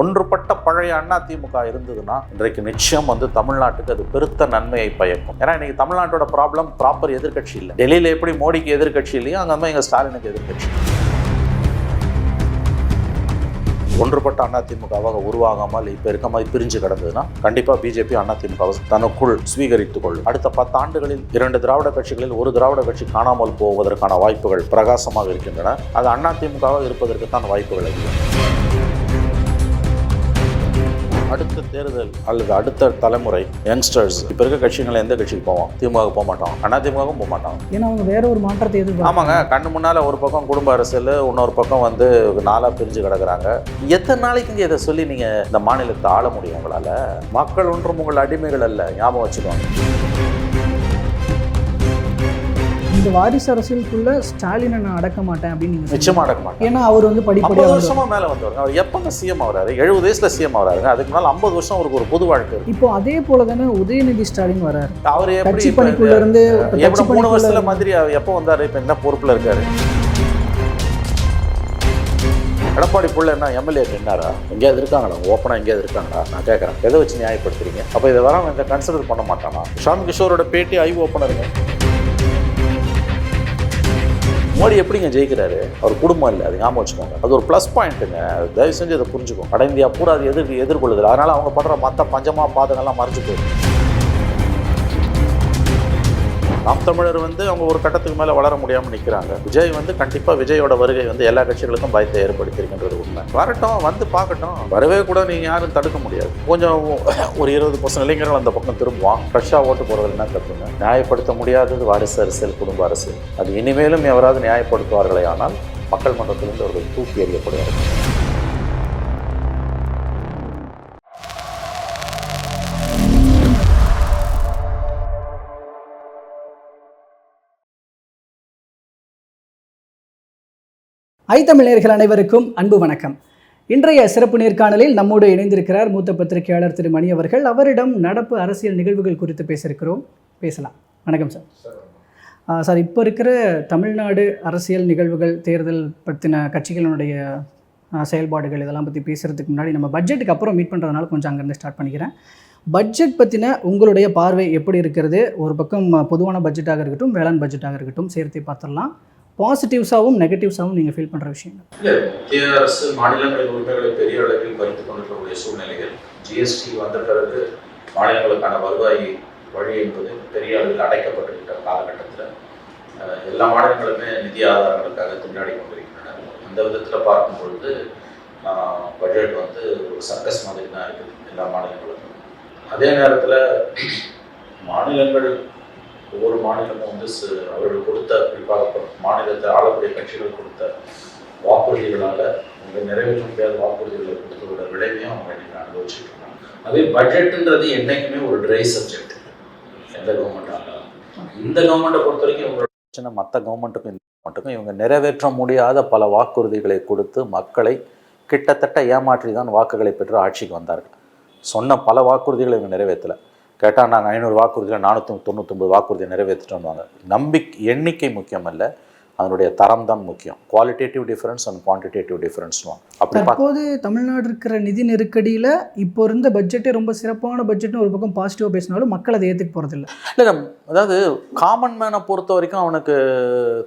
ஒன்றுபட்ட பழைய அண்ணா திமுக இருந்ததுன்னா இன்றைக்கு நிச்சயம் வந்து தமிழ்நாட்டுக்கு அது பெருத்த நன்மையை பயக்கும். ஏன்னா இன்னைக்கு தமிழ்நாட்டோட ப்ராப்ளம் ப்ராப்பர் எதிர்க்கட்சி இல்லை. டெல்லியில் எப்படி மோடிக்கு எதிர்க்கட்சி இல்லையோ அங்கே மாதிரி எங்கள் ஸ்டாலினுக்கு எதிர்க்கட்சி. ஒன்றுபட்ட அதிமுகவாக உருவாகாமல் இப்போ இருக்க மாதிரி பிரிஞ்சு கிடந்ததுன்னா கண்டிப்பாக பிஜேபி அதிமுகவை தனக்குள் ஸ்வீகரித்துக் கொள்ளும். அடுத்த பத்தாண்டுகளில் இரண்டு திராவிட கட்சிகளில் ஒரு திராவிட கட்சி காணாமல் போவதற்கான வாய்ப்புகள் பிரகாசமாக இருக்கின்றன. அது அதிமுகவாக இருப்பதற்கு தான் வாய்ப்புகள் அதிகம். அடுத்த தேர்தல் அல்லது அடுத்த தலைமுறை யங்ஸ்டர்ஸ் இப்போ இருக்க கட்சிகள் எந்த கட்சிக்கு போவோம் திமுக போக மாட்டோம் அதிமுகவும் போக மாட்டோம் ஏன்னா அவங்க வேற ஒரு மாற்றத்தை எதிர்பார்க்க ஆமாங்க. கண்ணு முன்னால் ஒரு பக்கம் குடும்ப அரசியல் இன்னொரு பக்கம் வந்து நாளாக பிரிஞ்சு கிடக்குறாங்க. எத்தனை நாளைக்குங்க இதை சொல்லி நீங்கள் இந்த மாநிலத்தை ஆள முடியும் உங்களால்? மக்கள் ஒன்றும் உங்கள் அடிமைகள் அல்ல. ஞாபகம் வச்சுக்கோங்க. இந்த வாரிசு அரசியலுக்குள்ள ஸ்டாலினை நான் அடக்க மாட்டேன் அப்படின்னு நீங்க. நிச்சயமா அடக்க மாட்டேன். ஏன்னா அவர் வந்து வந்து- வருஷமா மேலே வந்தவருங்க அவர் எப்பங்க சிஎம் ஆகிறாரு? எழுபது வயசுல சிஎம் ஆகிறாருங்க. அதுக்கு முன்னால் ஐம்பது வருஷம் அவருக்கு ஒரு பொது வாழ்க்கை. இப்போ அதே போல தானே உதயநிதி ஸ்டாலின் வராரு. அவர் எப்படி பணிக்குள்ள இருந்து எப்படி மூணு வருஷத்துல அவர் எப்போ வந்தாரு? இப்போ என்ன பொறுப்புல இருக்காரு? எடப்பாடி புள்ள என்ன எம்எல்ஏ நின்னாரா? எங்கேயாவது இருக்காங்களா? ஓப்பனா எங்கேயாவது இருக்காங்களா? நான் கேட்குறேன் எதை வச்சு நியாயப்படுத்துறீங்க? அப்போ இதை வர இந்த கன்சிடர் பண்ண மாட்டானா? ஷாம் கிஷோரோட பேட்டி ஐ ஓப்பனருங்க மோடி எப்படிங்க ஜெயிக்கிறாரு? அவர் குடும்பம் இல்லை அது ஞாபகம் வச்சுக்கோங்க. அது ஒரு ப்ளஸ் பாயிண்ட்டுங்க தயவு செஞ்சு அதை புரிஞ்சுக்கும் வட இந்தியா பூரா அது எதிர் எதிர்கொள்ளுது. அதனால அவங்க படுற மற்ற பஞ்சமா பாதங்கள்லாம் மறைஞ்சு போயிடும் நாம் தமிழர் வந்து அவங்க ஒரு கட்டத்துக்கு மேலே வளர முடியாமல் நிற்கிறாங்க விஜய் வந்து கண்டிப்பாக விஜயோட வருகை வந்து எல்லா கட்சிகளுக்கும் பயத்தை ஏற்படுத்தியிருக்கின்றது உண்மை. வரட்டும் வந்து பார்க்கட்டும். வரவே கூட நீங்கள் யாரும் தடுக்க முடியாது. கொஞ்சம் ஒரு இருபது பர்சன்ட் இளைஞர்கள் அந்த பக்கம் திரும்புவான். ஃப்ரெஷ்ஷாக ஓட்டு போகிறது என்ன தப்புங்க நியாயப்படுத்த முடியாதது வாரிசு அரசியல் குடும்ப அரசியல். அது இனிமேலும் எவராது நியாயப்படுத்துவார்களே ஆனால் மக்கள் மன்றத்திலிருந்து அவர்கள் தூக்கி எறியப்படுவார்கள். ஐ தமிழர்கள் அனைவருக்கும் அன்பு வணக்கம். இன்றைய சிறப்பு நேர்காணலில் நம்மோடு இணைந்திருக்கிறார் மூத்த பத்திரிகையாளர் திரு மணி அவர்கள். அவரிடம் நடப்பு அரசியல் நிகழ்வுகள் குறித்து பேசியிருக்கிறோம். பேசலாம். வணக்கம் சார். சார் இப்போ இருக்கிற தமிழ்நாடு அரசியல் நிகழ்வுகள் தேர்தல் பற்றின கட்சிகளினுடைய செயல்பாடுகள் இதெல்லாம் பற்றி பேசுகிறதுக்கு முன்னாடி நம்ம பட்ஜெட்டுக்கு அப்புறம் மீட் பண்ணுறதுனால கொஞ்சம் அங்கேருந்து ஸ்டார்ட் பண்ணிக்கிறேன். பட்ஜெட் பற்றின உங்களுடைய பார்வை எப்படி இருக்கிறது? ஒரு பக்கம் பொதுவான பட்ஜெட்டாக இருக்கட்டும் வேளாண் பட்ஜெட்டாக இருக்கட்டும் சேர்த்து பார்த்துடலாம். பாசிட்டிவ்ஸாகவும் நெகட்டிவ்ஸாகவும் நீங்கள் ஃபீல் பண்ணுற விஷயங்கள். இல்லை மத்திய அரசு மாநிலங்களின் உரிமைகளை பெரிய அளவில் பறித்துக் கொண்டிருக்கக்கூடிய சூழ்நிலைகள் ஜிஎஸ்டி வந்த பிறகு மாநிலங்களுக்கான வருவாய் வழி என்பது பெரிய அளவில் அடைக்கப்பட்டுக்கிட்ட காலகட்டத்தில் எல்லா மாநிலங்களுமே நிதி ஆதாரங்களுக்காக திண்டாடி கொண்டிருக்கின்றன அந்த விதத்தில் பார்க்கும் பொழுது பட்ஜெட் வந்து ஒரு சர்க்கஸ் மாதிரி தான் இருக்குது எல்லா மாநிலங்களுக்கும். அதே நேரத்தில் மாநிலங்கள் ஒவ்வொரு மாநிலமும் வந்து அவர்கள் கொடுத்த குறிப்பாக மாநிலத்தை ஆளக்கூடிய கட்சிகள் கொடுத்த வாக்குறுதிகளால் அவங்க நிறைவேற்ற முடியாத வாக்குறுதிகளை கொடுத்ததோட விளைவையும் அவங்க இன்னைக்கு அனுபவிச்சுட்டு இருக்காங்க அதே பட்ஜெட்டுன்றது என்றைக்குமே ஒரு ட்ரை சப்ஜெக்ட் எந்த கவர்மெண்ட்டாக இந்த கவர்மெண்ட்டை பொறுத்த வரைக்கும் இவங்களோட பிரச்சனை மற்ற கவர்மெண்ட்டுக்கும் இந்த கவர்மெண்ட்டுக்கும் இவங்க நிறைவேற்ற முடியாத பல வாக்குறுதிகளை கொடுத்து மக்களை கிட்டத்தட்ட ஏமாற்றி தான் வாக்குகளை பெற்று ஆட்சிக்கு வந்தார்கள். சொன்ன பல வாக்குறுதிகளை இவங்க நிறைவேற்றலை. கேட்டால் நாங்கள் ஐநூறு வாக்குறுதியில் நானூற்றி தொண்ணூத்தொம்பது வாக்குறுதியை நிறைவேற்றிட்டு வந்தாங்க நம்பிக்கை எண்ணிக்கை முக்கியம் அல்ல. அதனுடைய தரம் தான் முக்கியம். குவாலிட்டேட்டிவ் டிஃபரன்ஸ் அண்ட் குவான்டிடேட்டிவ் டிஃபரன்ஸ்னுவாங்க அப்படி தற்போது தமிழ்நாடு இருக்கிற நிதி நெருக்கடியில் இப்போ இருந்த பட்ஜெட்டே ரொம்ப சிறப்பான பட்ஜெட்னு ஒரு பக்கம் பாசிட்டிவாக பேசினாலும் மக்கள் அதை ஏற்றுக்க போகிறதில்ல இல்லை அதாவது காமன் மேனை பொறுத்த வரைக்கும் அவனுக்கு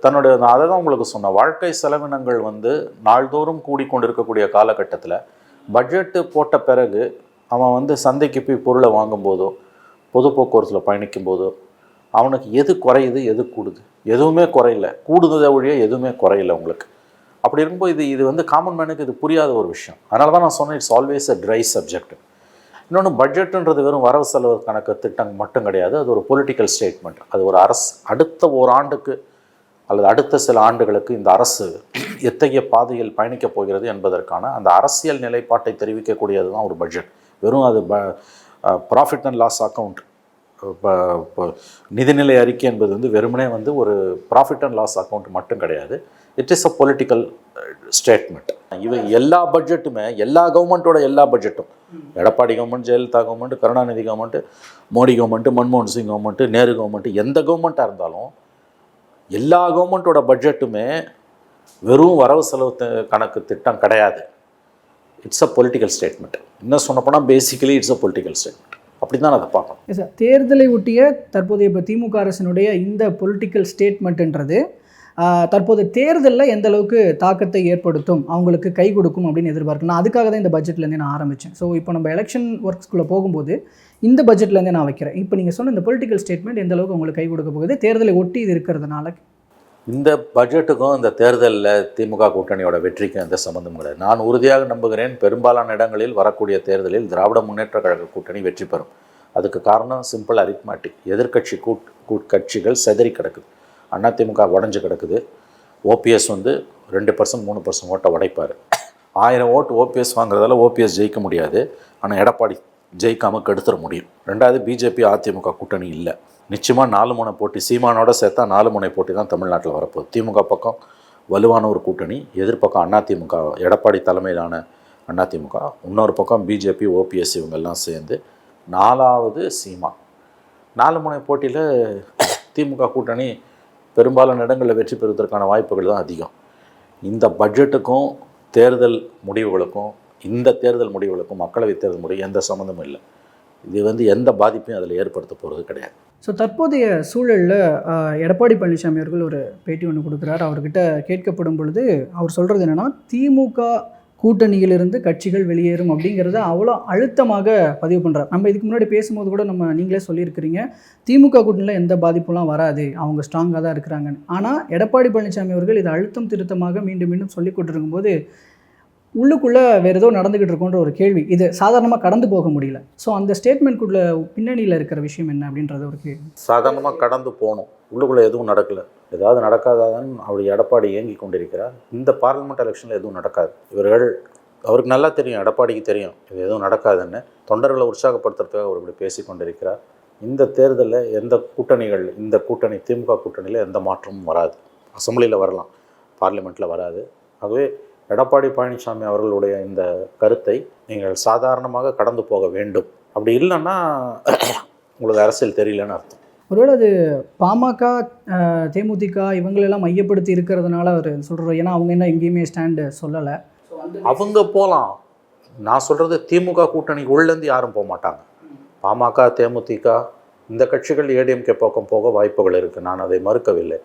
தன்னுடைய அதை தான் உங்களுக்கு சொன்னேன். வாழ்க்கை செலவினங்கள் வந்து நாள்தோறும் கூடிக்கொண்டிருக்கக்கூடிய காலகட்டத்தில் பட்ஜெட்டு போட்ட பிறகு அவன் வந்து சந்தைக்கு போய் பொருளை வாங்கும்போதோ பொது போக்குவரத்தில் பயணிக்கும் போதோ அவனுக்கு எது குறையுது எது கூடுது? எதுவுமே குறையல. கூடுதத ஒழிய எதுவுமே குறையல உங்களுக்கு. அப்படி இருக்கும்போது இது இது வந்து காமன் மேனுக்கு இது புரியாத ஒரு விஷயம். அதனால தான் நான் சொன்னேன் it's always a dry subject இன்னொன்று பட்ஜெட்டுன்றது வெறும் வரவு செலவு கணக்கு திட்டம் மட்டும் கிடையாது. அது ஒரு பொலிட்டிக்கல் ஸ்டேட்மெண்ட் அது ஒரு அரசு அடுத்த ஓராண்டுக்கு அல்லது அடுத்த சில ஆண்டுகளுக்கு இந்த அரசு எத்தகைய பாதையில் பயணிக்கப் போகிறது என்பதற்கான அந்த அரசியல் நிலைப்பாட்டை தெரிவிக்கக்கூடியது தான் ஒரு பட்ஜெட் வெறும் அது ப ப்ராஃபிட் அண்ட் லாஸ் அக்கௌண்ட் இப்போ நிதிநிலை அறிக்கை என்பது வந்து வெறுமனே வந்து ஒரு ப்ராஃபிட் அண்ட் லாஸ் அக்கௌண்ட் மட்டும் கிடையாது. It is a political statement இவை எல்லா பட்ஜெட்டுமே எல்லா கவர்மெண்ட்டோட எல்லா பட்ஜெட்டும் Edappadi government Jayalalithaa government Karunanidhi government Modi government மன்மோகன் சிங் கவர்மெண்ட் நேரு கவர்மெண்ட் எந்த கவர்மெண்ட்டாக இருந்தாலும் எல்லா கவர்மெண்ட்டோட பட்ஜெட்டுமே வெறும் வரவு செலவு கணக்கு திட்டம் கிடையாது. இட்ஸ் அ பொலிட்டிக்கல் ஸ்டேட்மெண்ட் இன்னும் சொன்னப்போனால் basically it's a political statement அப்படி தான் அதை பார்க்கணும். சார் தேர்தலை ஒட்டிய தற்போதைய இப்போ திமுக அரசினுடைய இந்த பொலிட்டிக்கல் ஸ்டேட்மெண்ட்ன்றது தற்போது தேர்தலில் எந்த அளவுக்கு தாக்கத்தை ஏற்படுத்தும் அவங்களுக்கு கை கொடுக்கும் அப்படின்னு எதிர்பார்க்கணும் அதுக்காக தான் இந்த பட்ஜெட்லேருந்தே நான் ஆரம்பித்தேன் ஸோ இப்போ நம்ம எலெக்ஷன் ஒர்க்ஸ்குள்ளே போகும்போது இந்த பட்ஜெட்லேருந்தே நான் வைக்கிறேன். இப்போ நீங்கள் சொன்ன இந்த பொலிட்டிக்கல் ஸ்டேட்மெண்ட் எந்த அளவுக்கு உங்களுக்கு கை கொடுக்க போகுது தேர்தலை ஒட்டி இது இருக்கிறதுனால இந்த பட்ஜெட்டுக்கும் இந்த தேர்தலில் திமுக கூட்டணியோட வெற்றிக்கும் எந்த சம்மந்தமும் கிடையாது. நான் உறுதியாக நம்புகிறேன் பெரும்பாலான இடங்களில் வரக்கூடிய தேர்தலில் திராவிட முன்னேற்ற கழக கூட்டணி வெற்றி பெறும். அதுக்கு காரணம் சிம்பிள் அரித்மேட்டிக் எதிர்க்கட்சி கூட் கூட் கட்சிகள் செதறி கிடக்குது. அதிமுக உடஞ்சி கிடக்குது. ஓபிஎஸ் வந்து ரெண்டு பர்சன்ட் மூணு பர்சன்ட் ஓட்டை உடைப்பார். ஆயிரம் ஓட்டு ஓபிஎஸ் வாங்குறதால ஓபிஎஸ் ஜெயிக்க முடியாது. ஆனால் எடப்பாடி ஜெயிக்காமல் கெடுத்துட முடியும். ரெண்டாவது பிஜேபி அதிமுக கூட்டணி இல்லை. நிச்சயமாக நாலு முனை போட்டி சீமானோட சேர்த்தா நாலு முனை போட்டி தான் தமிழ்நாட்டில் வரப்போகுது. திமுக பக்கம் வலுவான ஒரு கூட்டணி எதிர்ப்பக்கம் அதிமுக எடப்பாடி தலைமையிலான அதிமுக இன்னொரு பக்கம் பிஜேபி ஓபிஎஸ் இவங்கெல்லாம் சேர்ந்து நாலாவது சீமா. நாலு முனை போட்டியில் திமுக கூட்டணி பெரும்பாலான இடங்களில் வெற்றி பெறுவதற்கான வாய்ப்புகள் தான் அதிகம். இந்த பட்ஜெட்டுக்கும் தேர்தல் முடிவுகளுக்கும் இந்த தேர்தல் முடிவுகளுக்கும் மக்களவைத் தேர்தல் முடிவு எந்த சம்மந்தமும் இல்லை. இது வந்து எந்த பாதிப்பையும் அதில் ஏற்படுத்த போகிறது கிடையாது. ஸோ தற்போதைய சூழலில் எடப்பாடி பழனிசாமி அவர்கள் ஒரு பேட்டி ஒன்று கொடுக்குறாரு. அவர்கிட்ட கேட்கப்படும் பொழுது அவர் சொல்கிறது என்னென்னா திமுக கூட்டணியிலிருந்து கட்சிகள் வெளியேறும் அப்படிங்கிறத அவ்வளோ அழுத்தமாக பதிவு பண்ணுறார் நம்ம இதுக்கு முன்னாடி பேசும்போது கூட நம்ம நீங்களே சொல்லியிருக்கிறீங்க திமுக கூட்டணியில் எந்த பாதிப்புலாம் வராது. அவங்க ஸ்ட்ராங்காக தான் இருக்கிறாங்கன்னு. ஆனால் எடப்பாடி பழனிசாமி அவர்கள் இதை அழுத்தம் திருத்தமாக மீண்டும் மீண்டும் சொல்லிக் கொண்டிருக்கும்போது உள்ளுக்குள்ளே வேறு ஏதோ நடந்துக்கிட்டு இருக்கோன்ற ஒரு கேள்வி. இது சாதாரணமாக கடந்து போக முடியல. ஸோ அந்த ஸ்டேட்மெண்ட்குள்ள பின்னணியில் இருக்கிற விஷயம் என்ன அப்படின்றது ஒரு கேள்வி. சாதாரணமாக கடந்து போகணும். உள்ளுக்குள்ளே எதுவும் நடக்கலை. ஏதாவது நடக்காதாதான் அவர் எடப்பாடி இயங்கி கொண்டிருக்கிறார். இந்த பார்லிமெண்ட் எலெக்ஷனில் எதுவும் நடக்காது. இவர்கள் அவருக்கு நல்லா தெரியும் எடப்பாடிக்கு தெரியும். இது எதுவும் நடக்காதுன்னு தொண்டர்களை உற்சாகப்படுத்துறதுக்காக அவர் இப்படி பேசி கொண்டிருக்கிறார். இந்த தேர்தலில் எந்த கூட்டணிகள் இந்த கூட்டணி திமுக கூட்டணியில் எந்த மாற்றமும் வராது. அசம்பிளியில் வரலாம். பார்லிமெண்ட்டில் வராது. ஆகவே எடப்பாடி பழனிசாமி அவர்களுடைய இந்த கருத்தை நீங்கள் சாதாரணமாக கடந்து போக வேண்டும். அப்படி இல்லைன்னா உங்களுக்கு அரசியல் தெரியலன்னு அர்த்தம். ஒருவேளை அது பாமக தேமுதிக இவங்களெல்லாம் மையப்படுத்தி இருக்கிறதுனால அவர் சொல்கிறார் ஏன்னா அவங்க என்ன எங்கேயுமே ஸ்டாண்டு சொல்லலை. அவங்க போகலாம் நான் சொல்கிறது திமுக கூட்டணிக்கு உள்ளேருந்து யாரும் போக மாட்டாங்க. பாமக தேமுதிக இந்த கட்சிகள் ஏடிஎம்கே பக்கம் போக வாய்ப்புகள் இருக்குது நான் அதை மறுக்கவில்லை.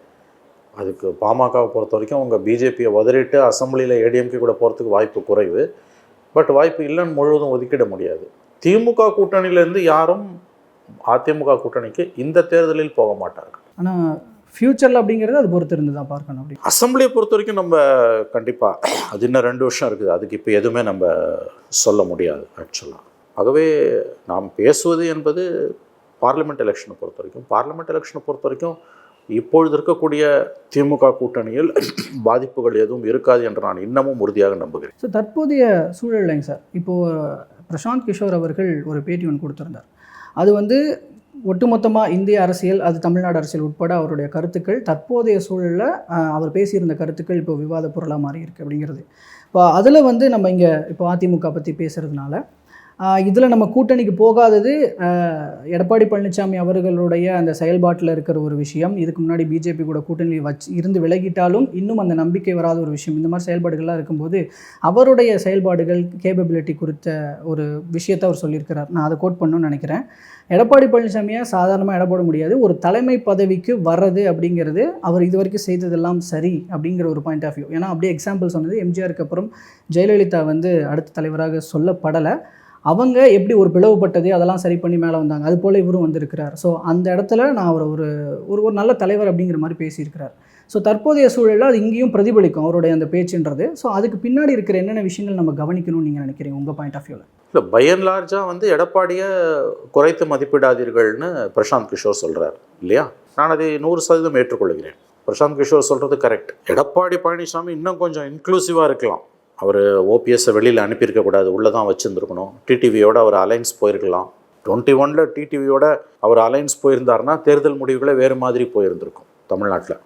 அதுக்கு பாமகவை பொறுத்த வரைக்கும் அவங்க பிஜேபியை உதறிட்டு அசம்பிளியில் ஏடிஎம்கே கூட போகிறதுக்கு வாய்ப்பு குறைவு. பட் வாய்ப்பு இல்லைன்னு முழுவதும் ஒதுக்கிட முடியாது. திமுக கூட்டணியிலேருந்து யாரும் அதிமுக கூட்டணிக்கு இந்த தேர்தலில் போக மாட்டார்கள். ஆனால் ஃப்யூச்சரில் அப்படிங்கிறது அது பொறுத்து இருந்து தான் பார்க்கணும் அப்படி. அசம்பிளியை பொறுத்த வரைக்கும் நம்ம கண்டிப்பாக அது இன்னும் ரெண்டு வருஷம் இருக்குது. அதுக்கு இப்போ எதுவுமே நம்ம சொல்ல முடியாது ஆக்சுவலாக ஆகவே நாம் பேசுவது என்பது பார்லிமெண்ட் எலெக்ஷனை பொறுத்த வரைக்கும் பார்லிமெண்ட் எலெக்ஷனை பொறுத்த வரைக்கும் இப்பொழுது இருக்கக்கூடிய திமுக கூட்டணியில் பாதிப்புகள் எதுவும் இருக்காது என்று நான் இன்னமும் உறுதியாக நம்புகிறேன். ஸோ தற்போதைய சூழல்லைங்க சார். இப்போது பிரசாந்த் கிஷோர் அவர்கள் ஒரு பேட்டி ஒன்று கொடுத்துருந்தார். அது வந்து ஒட்டுமொத்தமாக இந்திய அரசியல் அது தமிழ்நாடு அரசியல் உட்பட அவருடைய கருத்துக்கள் தற்போதைய சூழலில் அவர் பேசியிருந்த கருத்துக்கள் இப்போ விவாத பொருளாக மாறி இருக்குது அப்படிங்கிறது. இப்போ அதில் வந்து நம்ம இங்கே இப்போ அதிமுக பற்றி பேசுகிறதுனால இதில் நம்ம கூட்டணிக்கு போகாதது எடப்பாடி பழனிசாமி அவர்களுடைய அந்த செயல்பாட்டில் இருக்கிற ஒரு விஷயம். இதுக்கு முன்னாடி பிஜேபி கூட கூட்டணி வச்சு இருந்து விலகிட்டாலும் இன்னும் அந்த நம்பிக்கை வராத ஒரு விஷயம். இந்த மாதிரி செயல்பாடுகள்லாம் இருக்கும்போது அவருடைய செயல்பாடுகள் கேப்பபிலிட்டி குறித்த ஒரு விஷயத்தை அவர் சொல்லியிருக்கிறார். நான் அதை கோட் பண்ணணும்னு நினைக்கிறேன். எடப்பாடி பழனிசாமியை சாதாரணமாக இடப்பட முடியாது. ஒரு தலைமை பதவிக்கு வர்றது அப்படிங்கிறது அவர் இது வரைக்கும் செய்ததெல்லாம் சரி அப்படிங்கிற ஒரு பாயிண்ட் ஆஃப் வியூ ஏன்னா அப்படியே எக்ஸாம்பிள் சொன்னது எம்ஜிஆருக்கு அப்புறம் ஜெயலலிதா வந்து அடுத்த தலைவராக சொல்லப்படலை. அவங்க எப்படி ஒரு பிளவுபட்டது அதெல்லாம் சரி பண்ணி மேலே வந்தாங்க. அது போல் இவரும் வந்திருக்கிறார். ஸோ அந்த இடத்துல நான் அவர் ஒரு ஒரு ஒரு நல்ல தலைவர் அப்படிங்கிற மாதிரி பேசியிருக்கிறார். ஸோ தற்போதைய சூழலில் அது இங்கேயும் பிரதிபலிக்கும் அவருடைய அந்த பேச்சுன்றது. ஸோ அதுக்கு பின்னாடி இருக்கிற என்னென்ன விஷயங்கள் நம்ம கவனிக்கணும்னு நீங்கள் நினைக்கிறீங்க? உங்கள் பாயிண்ட் ஆஃப் வியூவில் இல்லை பயன் லார்ஜாக வந்து எடப்பாடியை குறைத்து மதிப்பிடாதீர்கள்னு பிரசாந்த் கிஷோர் சொல்கிறார் இல்லையா? நான் அதை நூறு சதவீதம் ஏற்றுக்கொள்கிறேன். பிரசாந்த் கிஷோர் சொல்கிறது கரெக்ட் எடப்பாடி பழனிசாமி இன்னும் கொஞ்சம் இன்க்ளூசிவாக இருக்கலாம். அவர் ஓபிஎஸ்ஸை வெளியில் அனுப்பியிருக்கக்கூடாது உள்ளே தான் வச்சுருந்துருக்கணும். டிடிவியோட அவர் அலைன்ஸ் போயிருக்கலாம். டுவெண்ட்டி ஒனில் டிடிவியோட அவர் அலைன்ஸ் போயிருந்தாருன்னா தேர்தல் முடிவுகளே வேறு மாதிரி போயிருந்திருக்கும் தமிழ்நாட்டில்.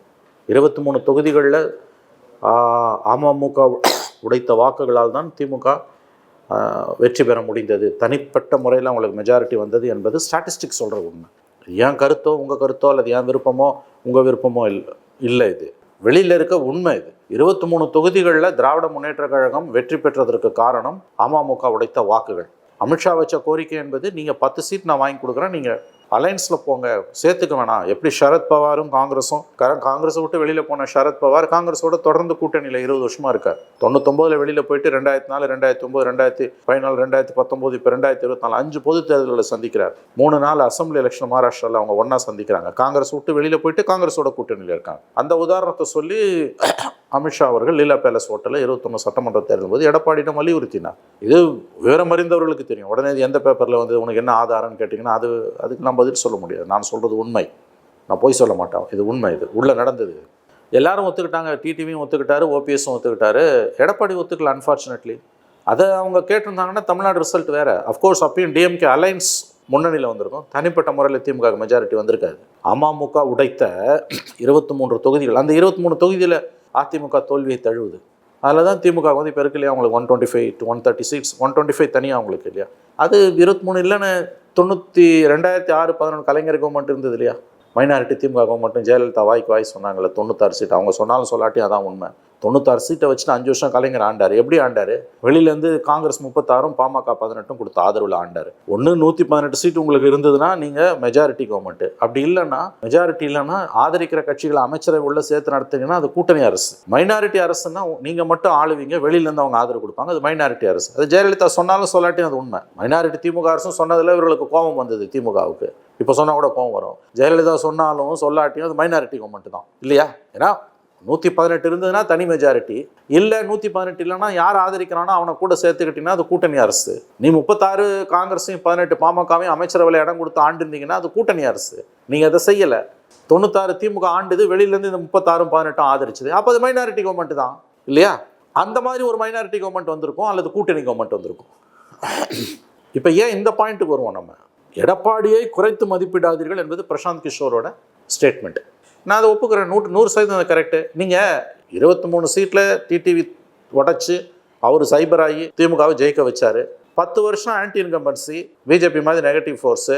இருபத்தி மூணு தொகுதிகளில் அமமுக உடைத்த வாக்குகளால் தான் திமுக வெற்றி பெற முடிந்தது. தனிப்பட்ட முறையில் அவங்களுக்கு மெஜாரிட்டி வந்தது என்பது ஸ்டாட்டிஸ்டிக்ஸ் சொல்கிற உண்மை. என் கருத்தோ உங்கள் கருத்தோ அல்லது என் விருப்பமோ உங்கள் விருப்பமோ இல்லை இல்லை இது. வெளியில் இருக்க உண்மை இது. இருபத்தி மூணு தொகுதிகளில் திராவிட முன்னேற்ற கழகம் வெற்றி பெற்றதற்கு காரணம் அமமுக உடைத்த வாக்குகள். அமித்ஷா வச்ச கோரிக்கை என்பது நீங்கள் பத்து சீட் நான் வாங்கி கொடுக்குறேன் நீங்கள் அலைன்ஸில் போங்க சேர்த்துக்க வேணாம். எப்படி சரத் பவாரும் காங்கிரஸும் கர- காங்கிரஸை விட்டு வெளியில் போன சரத் பவார் காங்கிரஸோட தொடர்ந்து கூட்டணியில் இருபது வருஷமாக இருக்கார். தொண்ணூத்தொம்பதுல வெளியில் போயிட்டு ரெண்டாயிரத்தி நாலு ரெண்டாயிரத்தி ஒம்பது ரெண்டாயிரத்தி பதினாலு ரெண்டாயிரத்தி பத்தொம்போது இப்போ ரெண்டாயிரத்தி இருபத்தி நாலு அஞ்சு பொது தேர்தல்களை சந்திக்கிறார். மூணு நாள் அசம்பிளி எலெக்ஷன் மகாராஷ்டிராவில் அவங்க ஒன்றா சந்திக்கிறாங்க. காங்கிரஸ் விட்டு வெளியில் போயிட்டு காங்கிரஸோட கூட்டணியில் இருக்காங்க. அந்த உதாரணத்தை சொல்லி அமித்ஷா அவர்கள் லீலா பேலஸ் ஹோட்டலில் இருபத்தொன்று சட்டமன்ற தேர்தல் போது எடப்பாடியிடம் வலியுறுத்தினார். இது விவரம் அறிந்தவர்களுக்கு தெரியும். உடனே இது எந்த பேப்பரில் வந்து உனக்கு என்ன ஆதாரம்னு கேட்டிங்கன்னா அது அதுக்கு நம்ம பதில் சொல்ல முடியாது. நான் சொல்கிறது உண்மை. நான் போய் சொல்ல மாட்டேன். இது உண்மை இது. உள்ளே நடந்தது. எல்லாரும் ஒத்துக்கிட்டாங்க. டிடிவியும் ஒத்துக்கிட்டாரு. ஓபிஎஸும் ஒத்துக்கிட்டாரு. எடப்பாடி ஒத்துக்கல அன்ஃபார்ச்சுனேட்லி அதை அவங்க கேட்டிருந்தாங்கன்னா தமிழ்நாடு ரிசல்ட் வேறு. அஃப்கோர்ஸ் அப்பயும் டிஎம்கே அலைன்ஸ் முன்னணியில் வந்திருக்கும். தனிப்பட்ட முறையில் திமுக மெஜாரிட்டி வந்திருக்காது அமமுக உடைத்த இருபத்தி மூன்று தொகுதிகள். அந்த இருபத்தி மூணு தொகுதியில் அதிமுக தோல்வியை தழுவுது. அதில் தான் திமுக வந்து இப்போ இருக்கு இல்லையா? அவங்களுக்கு one twenty five to one thirty six one twenty five தனியாக அவங்களுக்கு இல்லையா? அது இருபத்தி மூணு இல்லைன்னு தொண்ணூற்றி ரெண்டாயிரத்தி ஆறு பதினொன்று கலைஞர் கவர்மெண்ட் இருந்தது இல்லையா? மைனாரிட்டி திமுக கவர்மெண்ட்டும் ஜெயலலிதா வாய்க்கு வாய் சொன்னாங்கல்ல தொண்ணூத்தாறு சீட் அவங்க சொன்னாலும் சொல்லாட்டி அதான் உண்மை. தொண்ணூத்தாறு சீட்டை வச்சுட்டு அஞ்சு வருஷம் கலைஞர் ஆண்டார். எப்படி ஆண்டார்? வெளியிலேருந்து காங்கிரஸ் முப்பத்தாறும் பாமக பதினெட்டும் கொடுத்த ஆதரவில் ஆண்டார். ஒன்று நூற்றி பதினெட்டு சீட் உங்களுக்கு இருந்ததுன்னா நீங்கள் மெஜாரிட்டி கவர்மெண்ட் அப்படி இல்லைன்னா மெஜாரிட்டி இல்லைன்னா ஆதரிக்கிற கட்சிகளை அமைச்சரை உள்ள சேர்த்து நடத்துங்கன்னா அது கூட்டணி அரசு. மைனாரிட்டி அரசுன்னா நீங்கள் மட்டும் ஆளுவீங்க வெளியிலேருந்து அவங்க ஆதரவு கொடுப்பாங்க அது மைனாரிட்டி அரசு. அது ஜெயலலிதா சொன்னாலும் சொல்லாட்டியும் அது உண்மை. மைனாரிட்டி திமுக அரசும் சொன்னதில் இவர்களுக்கு கோபம் வந்தது திமுகவுக்கு. இப்போ சொன்னால் கூட கோபம் வரும். ஜெயலலிதா சொன்னாலும் சொல்லாட்டியும் அது மைனாரிட்டி கவர்மெண்ட் தான். இல்லையா? ஏன்னா நூற்றி பதினெட்டு இருந்ததுன்னா தனி மெஜாரிட்டி இல்லை நூற்றி பதினெட்டு இல்லைன்னா யார் ஆதரிக்கிறானோ அவனை கூட சேர்த்துக்கிட்டீங்கன்னா அது கூட்டணி அரசு. நீ முப்பத்தாறு காங்கிரஸையும் பதினெட்டு பாமகவையும் அமைச்சரவையில் இடம் கொடுத்து ஆண்டிருந்தீங்கன்னா அது கூட்டணி அரசு. நீங்கள் அதை செய்யலை. தொண்ணூத்தாறு திமுக ஆண்டுது வெளியிலேருந்து இந்த முப்பத்தாறும் பதினெட்டும் ஆதரிச்சது. அப்போ அது மைனாரிட்டி கவர்மெண்ட் தான் இல்லையா? அந்த மாதிரி ஒரு மைனாரிட்டி கவர்மெண்ட் வந்திருக்கும் அல்லது கூட்டணி கவர்மெண்ட் வந்திருக்கும். இப்போ ஏன் இந்த பாயிண்ட்டுக்கு வருவோம் நம்ம? எடப்பாடியை குறைத்து மதிப்பிடாதீர்கள் என்பது பிரசாந்த் கிஷோரோட ஸ்டேட்மெண்ட் நான் அதை ஒப்புக்கிறேன். நூற்று நூறு சதவீதம் கரெக்டு நீங்கள் இருபத்தி மூணு சீட்டில் டிடிவி உடச்சி அவர் சைபர் ஆகி திமுகவை ஜெயிக்க வச்சார். பத்து வருஷம் ஆன்டி இன்கம்பன்சி பிஜேபி மாதிரி நெகட்டிவ் ஃபோர்ஸு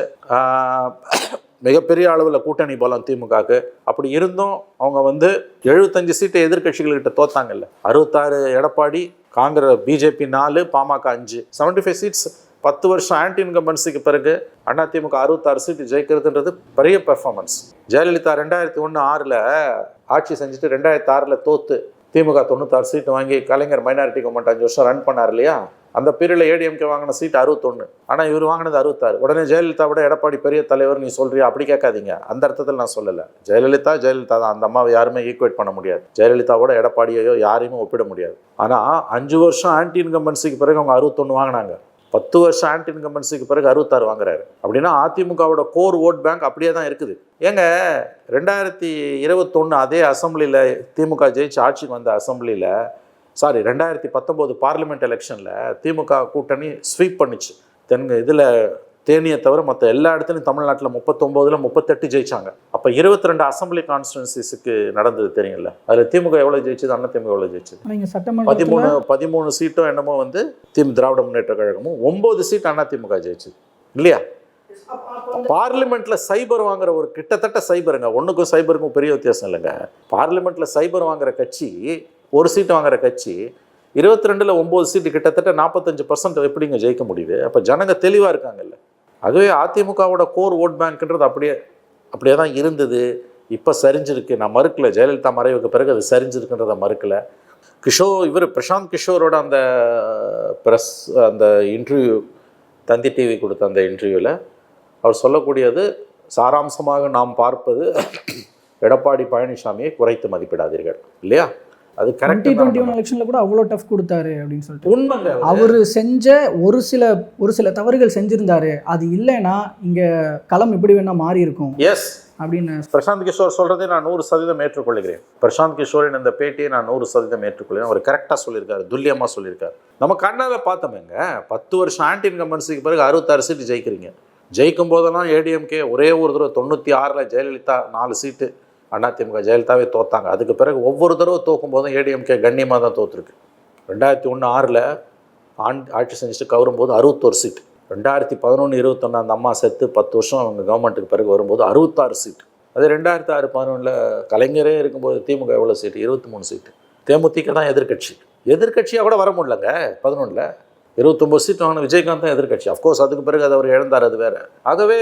மிகப்பெரிய அளவில் கூட்டணி பலம் திமுகவுக்கு. அப்படி இருந்தும் அவங்க வந்து எழுபத்தஞ்சு சீட்டை எதிர்க்கட்சிகள்கிட்ட தோத்தாங்கல்ல. அறுபத்தாறு எடப்பாடி காங்கிரஸ் பிஜேபி நாலு பாமக அஞ்சு. செவன்டி ஃபைவ் சீட்ஸ் பத்து வருஷம் ஆன்டி இன்கம்பன்சிக்கு பிறகு அதிமுக அறுபத்தாறு சீட்டு ஜெயிக்கிறதுன்றது பெரிய பெர்ஃபார்மன்ஸ் ஜெயலலிதா ரெண்டாயிரத்தி ஒன்று ஆறில் ஆட்சி செஞ்சுட்டு ரெண்டாயிரத்தி ஆறில் தோத்து திமுக தொண்ணூத்தாறு சீட்டு வாங்கி கலைஞர் மைனாரிட்டி கவர்மெண்ட் அஞ்சு வருஷம் ரன் பண்ணார் இல்லையா? அந்த பீரியடில் ஏடிஎம்கே வாங்கின சீட் அறுபத்தொன்று ஆனால் இவர் வாங்கினது அறுபத்தாறு. உடனே ஜெயலலிதா விட எடப்பாடி பெரிய தலைவர் நீ சொல்றியா? அப்படி கேட்காதீங்க. அந்த அர்த்தத்தில் நான் சொல்லலை. ஜெயலலிதா ஜெயலலிதா தான். அந்த அம்மாவை யாருமே ஈக்குவேட் பண்ண முடியாது. ஜெயலலிதாவோட எடப்பாடியையோ யாரையுமே ஒப்பிட முடியாது. ஆனால் அஞ்சு வருஷம் ஆன்டி இன்கம்பன்சிக்கு பிறகு அவங்க அறுபத்தொன்று வாங்கினாங்க. பத்து வருஷம் ஆன்டி இன்கம்பன்சிக்கு பிறகு அறுபத்தாறு வாங்குறாரு. அப்படின்னா அதிமுகவோட கோர் ஓட் பேங்க் அப்படியே தான் இருக்குது. ஏங்க ரெண்டாயிரத்தி இருபத்தொன்று அதே அசம்பிளியில் திமுக ஜெயிச்சு ஆட்சிக்கு வந்த அசம்பிளியில் சாரி ரெண்டாயிரத்தி பத்தொம்போது பார்லிமெண்ட் எலெக்ஷனில் திமுக கூட்டணி ஸ்வீப் பண்ணுச்சு. தென் இதில் தேனியை தவிர மற்ற எல்லா இடத்துலையும் தமிழ்நாட்டில் முப்பத்தொம்போதில் முப்பத்தெட்டு ஜெயிச்சாங்க. அப்போ இருபத்தி ரெண்டு அசம்பிளி கான்ஸ்டிடுவன்சிஸுக்கு நடந்தது தெரியும்ல? அதில் திமுக எவ்வளோ ஜெயிச்சது? அண்ணா திமுக எவ்வளோ ஜெயிச்சது? நீங்கள் பதிமூணு பதிமூணு சீட்டும் என்னமோ வந்து திம் திராவிட முன்னேற்ற கழகமும் ஒன்பது சீட் அண்ணா திமுக ஜெயிச்சது. இல்லையா? பார்லிமெண்ட்ல சைபர் வாங்குற ஒரு கிட்டத்தட்ட சைபருங்க. ஒண்ணுக்கும் சைபருக்கும் பெரிய வித்தியாசம் இல்லைங்க. பார்லிமெண்ட்ல சைபர் வாங்குற கட்சி ஒரு சீட் வாங்குற கட்சி இருபத்தி ரெண்டுல ஒன்பது சீட்டு கிட்டத்தட்ட நாற்பத்தஞ்சு பர்சன்ட் எப்படிங்க ஜெயிக்க முடியுது? அப்ப ஜனங்க தெளிவா இருக்காங்கல்ல. அதுவே அதிமுகவோட கோர் ஓட் பேங்க்ன்றது அப்படியே அப்படியே தான் இருந்தது. இப்போ சரிஞ்சிருக்கு. நான் மறுக்கல. ஜெயலலிதா மறைவுக்கு பிறகு அது சரிஞ்சிருக்குன்றதை மறுக்கல. கிஷோர் இவர் பிரசாந்த் கிஷோரோட அந்த ப்ரெஸ் அந்த இன்டர்வியூ தந்தி டிவி கொடுத்த அந்த இன்டர்வியூவில் அவர் சொல்லக்கூடியது சாராம்சமாக நாம் பார்ப்பது எடப்பாடி பழனிசாமியை குறைத்து மதிப்பிடாதீர்கள். இல்லையா? அது டுவெண்ட்டி டுவெண்ட்டி ஒன் கரெக்ட் எலெக்ஷனில் கூட அவ்வளோ டஃப் கொடுத்தாரு அப்படின்னு சொல்லிட்டு. உண்மைங்க அவர் செஞ்ச ஒரு சில ஒரு சில தவறுகள் செஞ்சிருந்தாரு. அது இல்லைன்னா இங்கே களம் எப்படி வேணா மாறி இருக்கும். எஸ் அப்படின்னு பிரசாந்த் கிஷோர் சொல்றதை நான் நூறு சதவீதம் ஏற்றுக்கொள்கிறேன். பிரசாந்த் கிஷோரின் இந்த பேட்டியை நான் நூறு சதவீதம் ஏற்றுக்கொள்கிறேன். அவர் கரெக்டாக சொல்லியிருக்காரு துல்லியமாக சொல்லியிருக்காரு. நம்ம கண்ணால் பார்த்தோமேங்க பத்து வருஷம் ஆன்டி இன்கம்பன்சிக்கு பிறகு அறுபத்தாறு சீட்டு ஜெயிக்கிறீங்க. ஜெயிக்கும் போதெல்லாம் ஏடிஎம்கே ஒரே ஒரு தடவை தொண்ணூற்றி ஆறில் ஜெயலலிதா நாலு சீட்டு அதிமுக ஜெயலலிதாவே தோத்தாங்க. அதுக்கு பிறகு ஒவ்வொரு தடவை தோக்கும் போதும் ஏடிஎம்கே கண்ணியமாக தான் தோற்றுருக்கு ரெண்டாயிரத்தி ஒன்று ஆறில் ஆண் ஆட்சி செஞ்சுட்டு கவரும்போது அறுபத்தோரு சீட் ரெண்டாயிரத்தி பதினொன்று இருபத்தொன்று அந்த அம்மா செத்து பத்து வருஷம் அவங்க கவர்மெண்ட்டுக்கு பிறகு வரும்போது அறுபத்தாறு சீட் அது ரெண்டாயிரத்தி ஆறு பதினொன்றில் கலைஞரே இருக்கும்போது திமுக எவ்வளோ சீட்டு? இருபத்தி மூணு சீட்டு. தேமுதிக தான் எதிர்க்கட்சி. எதிர்க்கட்சியாக கூட வர முடியலங்க பதினொன்றில் இருபத்தொம்பது சீட் வாங்கின விஜயகாந்த் தான் எதிர்க்கட்சி. அஃப்கோர்ஸ் அதுக்கு பிறகு அது அவர் இழந்தார் அது வேறு. ஆகவே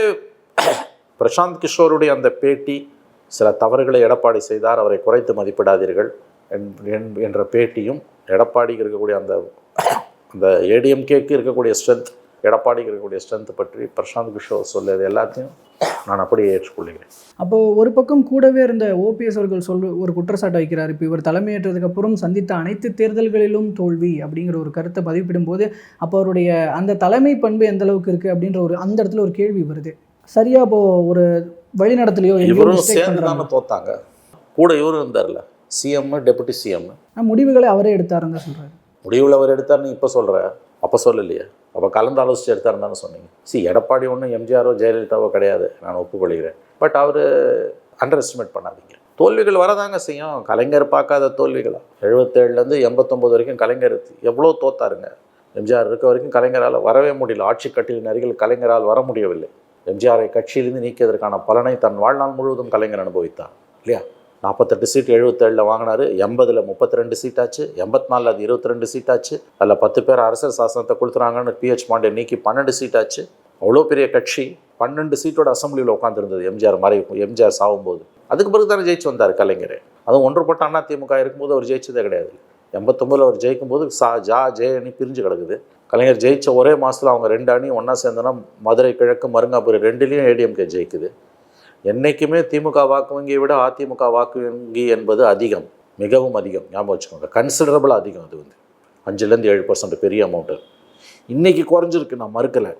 பிரசாந்த் கிஷோருடைய அந்த பேட்டி சில தவறுகளை எடப்பாடி செய்தார் அவரை குறைத்து மதிப்பிடாதீர்கள் என்- என்ற பேட்டியும் எடப்பாடிக்கு இருக்கக்கூடிய அந்த அந்த ஏடிஎம்கேக்கு இருக்கக்கூடிய ஸ்ட்ரென்த் எடப்பாடிக்கு இருக்கக்கூடிய ஸ்ட்ரென்த் பற்றி பிரசாந்த் கிஷோர் சொல்லியது எல்லாத்தையும் நான் அப்படியே ஏற்றுக்கொள்கிறேன். அப்போது ஒரு பக்கம் கூடவே இருந்த ஓபிஎஸ் அவர்கள் சொல் ஒரு குற்றச்சாட்டு வைக்கிறார். இப்போ இவர் தலைமையேற்றதுக்கு அப்புறம் சந்தித்த அனைத்து தேர்தல்களிலும் தோல்வி அப்படிங்கிற ஒரு கருத்தை பதிப்பிடும்போது அப்போ அவருடைய அந்த தலைமை பண்பு எந்த அளவுக்கு இருக்குது அப்படின்ற ஒரு அந்த இடத்துல ஒரு கேள்வி வருது. சரியா இப்போது ஒரு வழிநடத்தலையோ இவரும் சேர்ந்து. தானே தோத்தாங்க கூட இவரும் இருந்தார்ல? சிஎம் டெபுட்டி சிஎம் முடிவுகளை அவரே எடுத்தாருன்னு தான் சொல்றாரு. முடிவில் அவர் எடுத்தார்னு இப்போ சொல்கிற அப்போ சொல்லலையே. அப்போ கலந்து ஆலோசித்து எடுத்தாருன்னு தானே சொன்னீங்க. சி எடப்பாடி ஒன்றும் எம்ஜிஆரோ ஜெயலலிதாவோ கிடையாது நான் ஒப்புக்கொள்கிறேன். பட் அவர் அண்டர் எஸ்டிமேட் பண்ணாதீங்க. தோல்விகள் வரதாங்க செய்யும். கலைஞர் பார்க்காத தோல்விகளா? எழுபத்தேழுலேருந்து எண்பத்தொம்போது வரைக்கும் கலைஞர் எவ்வளோ தோத்தாருங்க? எம்ஜிஆர் இருக்க வரைக்கும் கலைஞரால் வரவே முடியல. ஆட்சி கட்டிலின் அருகில் கலைஞரால் வர முடியவில்லை. எம்ஜிஆரை கட்சியிலிருந்து நீக்கியதற்கான பலனை தன் வாழ்நாள் முழுவதும் கலைஞர் அனுபவித்தார் இல்லையா? நாற்பத்தெட்டு சீட் எழுபத்தேழில் வாங்கினார் எண்பதில் முப்பத்தி ரெண்டு சீட்டாச்சு எண்பத்தி நாலில் அது இருபத்தி ரெண்டு சீட்டாச்சு அதில் பத்து பேர் அரசர் சாசனத்தை கொடுத்துறாங்கன்னு பிஹெச் பாண்டே நீக்கி பன்னெண்டு சீட்டாச்சு. அவ்வளோ பெரிய கட்சி பன்னெண்டு சீட்டோட அசம்பிளியில் உட்காந்துருந்தது எம்ஜிஆர் மறைவு எம்ஜிஆர் சாகும்போது. அதுக்கு பிறகு தானே ஜெயிச்சு வந்தார் கலைஞர். அதுவும் ஒன்றுபட்ட அண்ணா திமுக இருக்கும்போது அவர் ஜெயிச்சதே கிடையாது. எண்பத்தொம்பதில் அவர் ஜெயிக்கும்போது சா ஜா ஜெய அணி பிரிஞ்சு கிடக்குது. கலைஞர் ஜெயிச்ச ஒரே மாதத்தில் அவங்க ரெண்டு அணியும் ஒன்றா சேர்ந்தோன்னா மதுரை கிழக்கு மருங்காபுரி ரெண்டுலேயும் ஏடிஎம்கே ஜெயிக்குது. என்றைக்குமே திமுக வாக்கு வங்கியை விட அதிமுக வாக்கு வங்கி என்பது அதிகம் மிகவும் அதிகம். ஞாபகம் வச்சுக்கோங்க. கன்சிடரபிள் அதிகம் அது வந்து. அஞ்சுலேருந்து ஏழு பர்சன்ட் பெரிய அமௌண்ட்டு இன்றைக்கி குறைஞ்சிருக்கு நான் மறுக்கலை.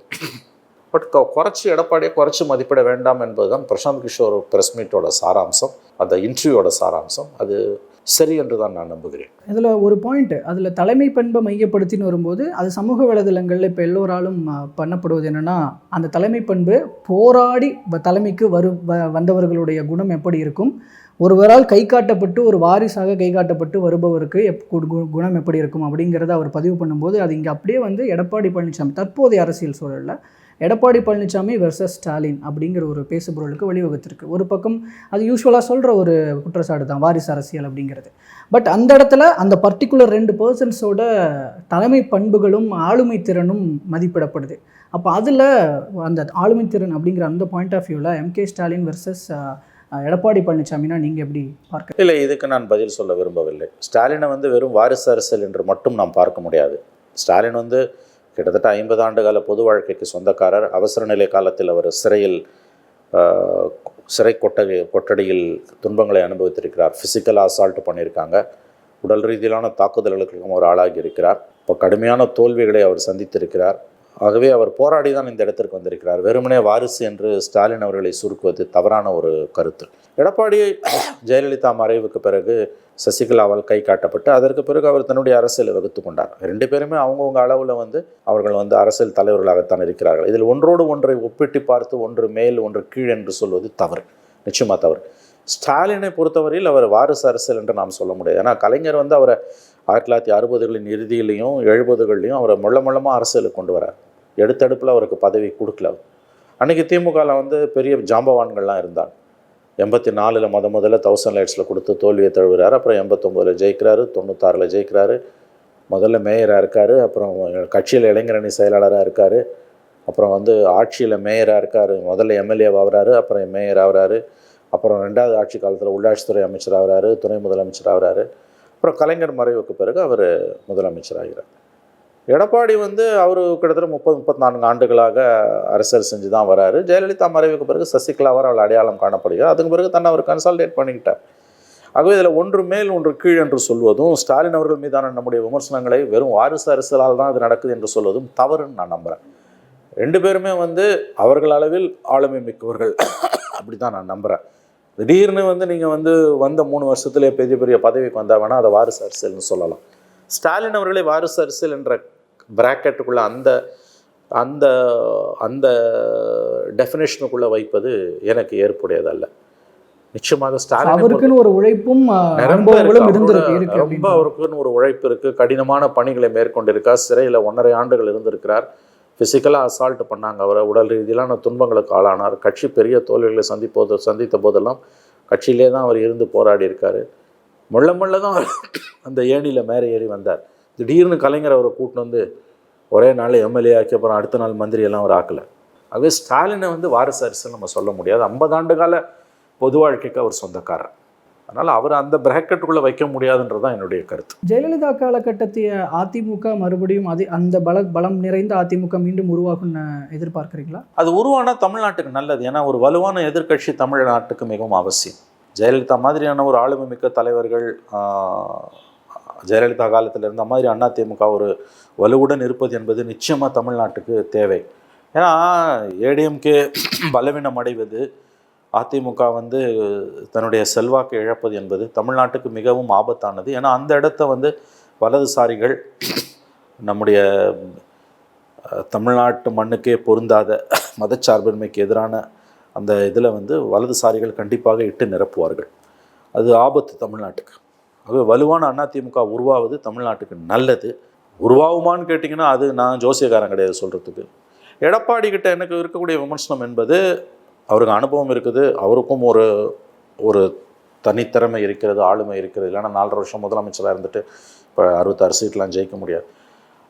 பட் குறைச்சி எடப்பாடியை குறைச்சி மதிப்பிட வேண்டாம் என்பது தான் பிரசாந்த் கிஷோர் ப்ரெஸ் மீட்டோட சாராம்சம். அந்த இன்டர்வியூவோட சாராம்சம். அது சரி என்று தான் நான் நம்புகிறேன். இதில் ஒரு பாயிண்ட் அதில் தலைமை பண்பை மையப்படுத்தின்னு வரும்போது அது சமூக வலைதளங்களில் இப்போ எல்லோராலும் பண்ணப்படுவது என்னென்னா அந்த தலைமை பண்பு போராடி வ- தலைமைக்கு வரு வ- வந்தவர்களுடைய குணம் எப்படி இருக்கும்? ஒருவரால் கை காட்டப்பட்டு ஒரு வாரிசாக கை காட்டப்பட்டு வருபவருக்கு எப் கு- கு- குணம் எப்படி இருக்கும்? அப்படிங்கிறத அவர் பதிவு பண்ணும்போது அது இங்கே அப்படியே வந்து எடப்பாடி பழனிசாமி தற்போதைய அரசியல் சூழலில் எடப்பாடி பழனிசாமி வெர்சஸ் ஸ்டாலின் அப்படிங்கிற ஒரு பேசுபொருளுக்கு வழிவகுத்திருக்கு. ஒரு பக்கம் அது யூஸ்வலாக சொல்கிற ஒரு குற்றச்சாட்டு தான் வாரிசு அரசியல் அப்படிங்கிறது. பட் அந்த இடத்துல அந்த பர்டிகுலர் ரெண்டு பர்சன்ஸோட தலைமை பண்புகளும் ஆளுமை திறனும் மதிப்பிடப்படுது. அப்போ அதில் அந்த ஆளுமை திறன் அப்படிங்கிற அந்த பாயிண்ட் ஆஃப் வியூவில் எம்கே ஸ்டாலின் வெர்சஸ் எடப்பாடி பழனிசாமினா நீங்கள் எப்படி பார்க்க? இல்லை இதுக்கு நான் பதில் சொல்ல விரும்பவில்லை. ஸ்டாலினை வந்து வெறும் வாரிசு அரசியல் என்று மட்டும் நாம் பார்க்க முடியாது. ஸ்டாலின் வந்து கிட்டத்தட்ட ஐம்பது ஆண்டுகால பொது வாழ்க்கைக்கு சொந்தக்காரர். அவசர நிலை காலத்தில் அவர் சிறையில் சிறை கொட்டகை கொட்டடியில் துன்பங்களை அனுபவித்திருக்கிறார். ஃபிசிக்கல் அசால்ட் பண்ணியிருக்காங்க. உடல் ரீதியிலான தாக்குதல்களுக்கும் அவர் ஆளாகி இருக்கிறார். இப்போ கடுமையான தோல்விகளை அவர் சந்தித்திருக்கிறார். ஆகவே அவர் போராடி தான் இந்த இடத்திற்கு வந்திருக்கிறார். வெறுமனே வாரிசு என்று ஸ்டாலின் அவர்களை சுருக்குவது தவறான ஒரு கருத்து. எடப்பாடி ஜெயலலிதா மறைவுக்கு பிறகு சசிகலாவால் கை காட்டப்பட்டு அதற்கு பிறகு அவர் தன்னுடைய அரசியலை வகுத்து கொண்டார். ரெண்டு பேருமே அவங்கவுங்க அளவில் வந்து அவர்கள் வந்து அரசியல் தலைவர்களாகத்தான் இருக்கிறார்கள். இதில் ஒன்றோடு ஒன்றை ஒப்பிட்டு பார்த்து ஒன்று மேல் ஒன்று கீழ் என்று சொல்வது தவறு. நிச்சயமாக தவறு. ஸ்டாலினை பொறுத்தவரையில் அவர் வாரிசு அரசியல் என்று நாம் சொல்ல முடியாது. ஏன்னா கலைஞர் வந்து அவரை ஆயிரத்தி தொள்ளாயிரத்தி அறுபதுகளின் இறுதியிலையும் எழுபதுகள்லையும் அவரை முள்ள முள்ளமாக அரசியலுக்கு கொண்டு வரார். எடுத்தடுப்பில் அவருக்கு பதவி கொடுக்கல அவர். திமுகவில் வந்து பெரிய ஜாம்பவான்கள்லாம் இருந்தாங்க. எண்பத்தி நாலில் முத முதல்ல தௌசண்ட் லைட்ஸில் கொடுத்து தோல்வியை தழுவுறாரு. அப்புறம் எண்பத்தொம்போதில் ஜெயிக்கிறாரு. தொண்ணூத்தாறில் ஜெயிக்கிறாரு. முதல்ல மேயராக இருக்கார். அப்புறம் கட்சியில் இளைஞரணி செயலாளராக இருக்கார். அப்புறம் வந்து ஆட்சியில் மேயராக இருக்கார். முதல்ல எம்எல்ஏ ஆகிறாரு அப்புறம் மேயர் ஆகிறாரு அப்புறம் ரெண்டாவது ஆட்சி காலத்தில் உள்ளாட்சித்துறை அமைச்சர் ஆகிறாரு துணை முதலமைச்சர் ஆகிறாரு அப்புறம் கலைஞர் மறைவுக்கு பிறகு அவர் முதலமைச்சர் ஆகிறார். எடப்பாடி வந்து அவர் கிட்டத்தட்ட முப்பது முப்பத்தி நான்கு ஆண்டுகளாக அரசியல் செஞ்சு தான் வராரு. ஜெயலலிதா மறைவுக்கு பிறகு சசிகலாவார் அவள் அடையாளம் காணப்படுகிறார். அதுக்கு பிறகு தன்னை அவர் கன்சால்டேட் பண்ணிக்கிட்டார். ஆகவே இதில் ஒன்று மேல் ஒன்று கீழ் என்று சொல்வதும் ஸ்டாலின் அவர்கள் மீதான நம்முடைய விமர்சனங்களை வெறும் வாரிசு அரசியலால் தான் இது நடக்குது என்று சொல்வதும் தவறுன்னு நான் நம்புகிறேன் ரெண்டு பேருமே வந்து அவர்கள் அளவில் ஆளுமை மிக்கவர்கள். அப்படி தான் நான் நம்புகிறேன் திடீர்னு வந்து நீங்கள் வந்து வந்த மூணு வருஷத்துலேயே பெரிய பெரிய பதவிக்கு வந்தா வேணால் அதை வாரிசு அரசியல்னு சொல்லலாம். ஸ்டாலின் அவர்களை வாரிசு அரசியல் என்ற பிராக்கெட்டுக்குள்ள அந்த அந்த அந்த டெஃபினேஷனுக்குள்ளே வைப்பது எனக்கு ஏற்புடையதல்ல. நிச்சயமாக ஸ்டாலினை அவருக்குன்னு ஒரு உழைப்பும் ரொம்ப அவருக்குன்னு ஒரு உழைப்பு இருக்கு. கடினமான பணிகளை மேற்கொண்டிருக்கார். சிறையில் ஒன்றரை ஆண்டுகள் இருந்திருக்கிறார். ஃபிசிக்கலாக அசால்ட் பண்ணாங்க அவரை. உடல் ரீதியிலான துன்பங்களுக்கு ஆளானார். கட்சி பெரிய தோல்விகளை சந்திப்போது சந்தித்த போதெல்லாம் கட்சியிலே தான் அவர் இருந்து போராடி இருக்காரு முள்ள முள்ள தான் அந்த ஏணியில் மேலே ஏறி வந்தார். திடீர்னு கலைஞர் அவரை கூட்டின்னு வந்து ஒரே நாள் எம்எல்ஏ ஆக்கி அப்புறம் அடுத்த நாள் மந்திரி எல்லாம் அவர் ஆக்கலை. ஆகவே ஸ்டாலினை வந்து வாரிசு அரசுன்னு நம்ம சொல்ல முடியாது. ஐம்பது ஆண்டு கால பொது வாழ்க்கைக்கு அவர் சொந்தக்காரர். அதனால் அவர் அந்த பிராக்கெட்டுக்குள்ளே வைக்க முடியாதுன்றது தான் என்னுடைய கருத்து. ஜெயலலிதா காலகட்டத்தைய அதிமுக மறுபடியும் அது அந்த பல பலம் நிறைந்த அதிமுக மீண்டும் உருவாகும்னு எதிர்பார்க்குறீங்களா? அது உருவானா தமிழ்நாட்டுக்கு நல்லது. ஏன்னா ஒரு வலுவான எதிர்க்கட்சி தமிழ்நாட்டுக்கு மிகவும் அவசியம். ஜெயலலிதா மாதிரியான ஒரு ஆளுமை மிக்க தலைவர்கள் ஜெயலலிதா காலத்தில் இருந்த மாதிரி அதிமுக ஒரு வலுவுடன் இருப்பது என்பது நிச்சயமாக தமிழ்நாட்டுக்கு தேவை. ஏன்னா ஏடிஎம்கே பலவீனம் அடைவது அதிமுக வந்து தன்னுடைய செல்வாக்கை இழப்பது என்பது தமிழ்நாட்டுக்கு மிகவும் ஆபத்தானது. ஏன்னா அந்த இடத்த வந்து வலதுசாரிகள் நம்முடைய தமிழ்நாட்டு மண்ணுக்கே பொருந்தாத மதச்சார்பின்மைக்கு எதிரான அந்த இதில் வந்து வலதுசாரிகள் கண்டிப்பாக இட்டு நிரப்புவார்கள். அது ஆபத்து தமிழ்நாட்டுக்கு. ஆகவே வலுவான அதிமுக உருவாவது தமிழ்நாட்டுக்கு நல்லது. உருவாகுமான்னு கேட்டிங்கன்னா அது நான் ஜோசியக்காரன் கிடையாது சொல்கிறதுக்கு எடப்பாடி கிட்ட எனக்கு இருக்கக்கூடிய விமர்சனம் என்பது அவருக்கு அனுபவம் இருக்குது. அவருக்கும் ஒரு ஒரு தனித்திறமை இருக்கிறது ஆளுமை இருக்கிறது. இல்லைன்னா நாலரை வருஷம் முதலமைச்சராக இருந்துட்டு இப்போ அறுபத்தாறு சீட்லாம் ஜெயிக்க முடியாது.